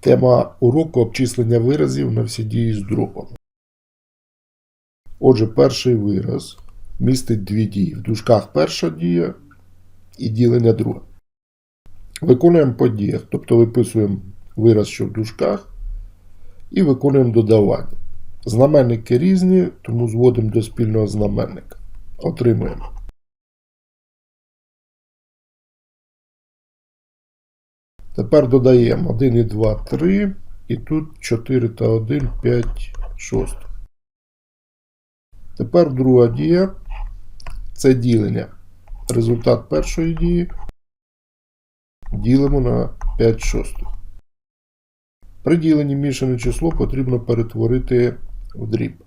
Тема уроку обчислення виразів на всі дії з дробом. Отже, перший вираз містить дві дії. В дужках перша дія і ділення друга. Виконуємо по діях, тобто виписуємо вираз, що в дужках, і виконуємо додавання. Знаменники різні, тому зводимо до спільного знаменника. Отримуємо. Тепер додаємо 1 і 2, 3, і тут 4 та 1, 5, 6. Тепер друга дія це ділення. Результат першої дії ділимо на 5 шостих. При діленні мішане число потрібно перетворити в дріб.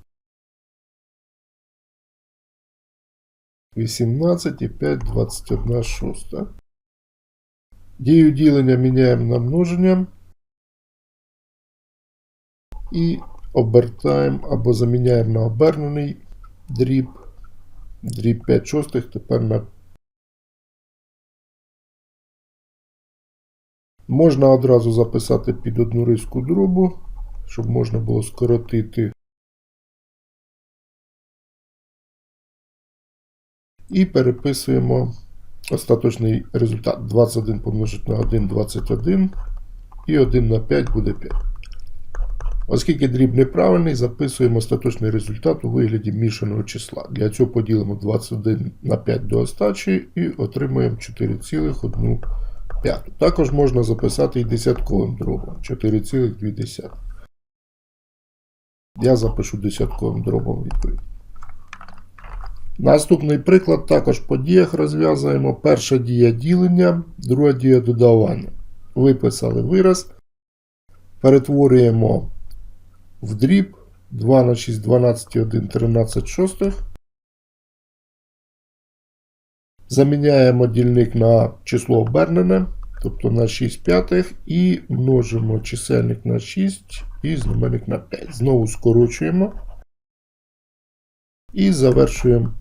18 і 5, 21 шоста. Дію ділення міняємо на множення і обертаємо або заміняємо на обернений дріб. Дріб 5 шостих тепер на. Можна одразу записати під одну риску дробу, щоб можна було скоротити. І переписуємо остаточний результат. 21 помножити на 1 21 і 1 на 5 буде 5. Оскільки дріб неправильний, записуємо остаточний результат у вигляді мішаного числа. Для цього поділимо 21 на 5 до остачі і отримуємо 4,1. Також можна записати і десятковим дробом 4,2. Я запишу десятковим дробом відповідь. Наступний приклад також по діях розв'язуємо. Перша дія ділення, друга дія додавання. Виписали вираз. Перетворюємо в дріб 2 на 6, 12, 1, 13 шостих. Заміняємо дільник на число обернене, тобто на 6 п'ятих, і множимо чисельник на 6 і знаменник на 5. Знову скорочуємо. І завершуємо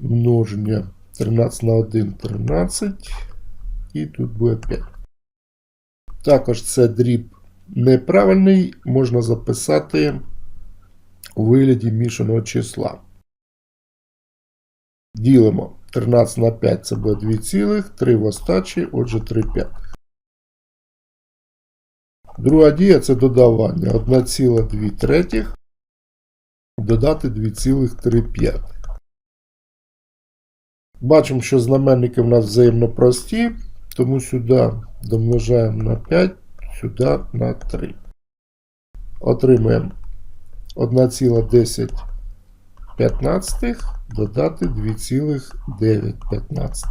множення 13 на 1 13. І тут буде 5. Також це дріб неправильний, можна записати у вигляді мішаного числа. Ділимо 13 на 5 це буде 2 цілих, 3 в остачі, отже 3 п'ятих. Друга дія це додавання 1,2 третіх додати 2,3 п'ятих. Бачимо, що знаменники в нас взаємно прості, тому сюди домножаємо на 5, сюди на 3. Отримаємо 1,10 додати 2,9.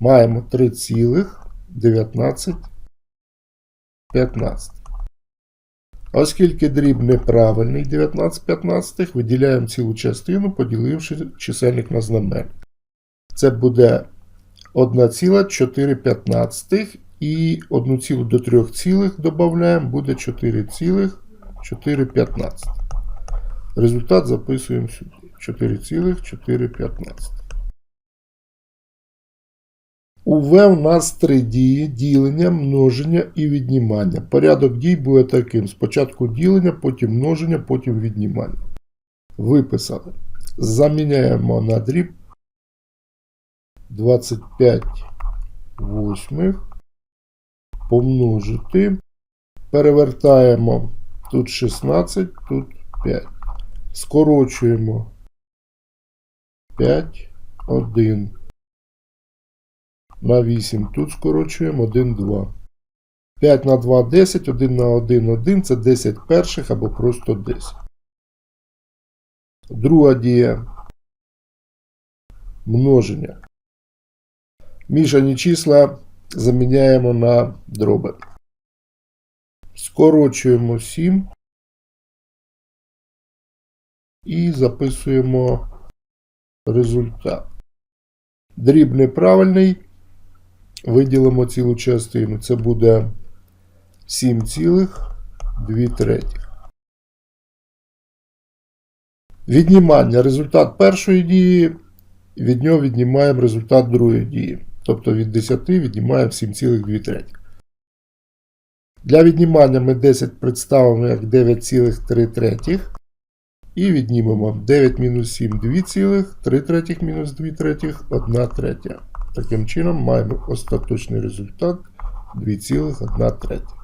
Маємо 3,19. Оскільки дріб неправильний 19 15, виділяємо цілу частину, поділивши чисельник на знаменник. Це буде 1,4 і 1 до 3 цілих додаємо, буде 4,415. Результат записуємо сюди. 4,415. У В у нас три дії: ділення, множення і віднімання. Порядок дій буде таким: спочатку ділення, потім множення, потім віднімання. Виписали. Заміняємо на дріб 25 восьмих. Помножити. Перевертаємо тут 16, тут 5. Скорочуємо 5, 1 на 8. Тут скорочуємо 1, 2. 5 на 2 10, 1 на 1 1 це 10 перших або просто 10. Друга дія множення. Мішані числа заміняємо на дроби. Скорочуємо 7 і записуємо результат. Дріб неправильний. Виділимо цілу частину. Це буде 7,2 третіх. Віднімання. Результат першої дії. Від нього віднімаємо результат другої дії. Тобто від 10 віднімаємо 7,2 третіх. Для віднімання ми 10 представимо як 9,3 третіх. І віднімемо 9 мінус 7 2,3 третіх мінус 2 третіх 1 третя. Таким чином маємо остаточний результат 2,1 третя.